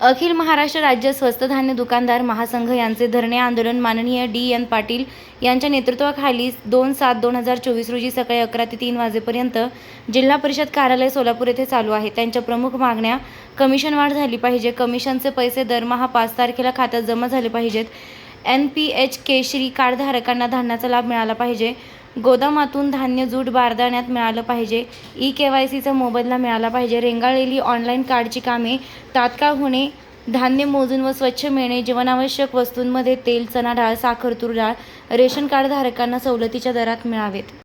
अखिल महाराष्ट्र राज्य स्वस्त धान्य दुकानदार महासंघ यांचे धरणे आंदोलन माननीय डी एन पाटील यांच्या नेतृत्वाखाली दोन सात दोन हजार चोवीस रोजी सकाळी अकरा ते तीन वाजेपर्यंत जिल्हा परिषद कार्यालय सोलापूर येथे चालू आहे. त्यांच्या प्रमुख मागण्या कमिशन वाढ झाली पाहिजे कमिशनचे पैसे दरमहा पाच तारखेला खात्यात जमा झाले पाहिजेत एन पी एच केशरी कार्डधारकांना धान्याचा लाभ मिळाला पाहिजे गोदामातून धान्य जूट बारदाण्यात मिळालं पाहिजे. ई के वाय सीचा मोबदला मिळाला पाहिजे. रेंगाळलेली ऑनलाईन कार्डची कामे तात्काळ होणे धान्य मोजून व स्वच्छ मिळणे जीवनावश्यक वस्तूंमध्ये तेल चणा डाळ साखर तूर डाळ रेशन कार्डधारकांना सवलतीच्या दरात मिळावेत.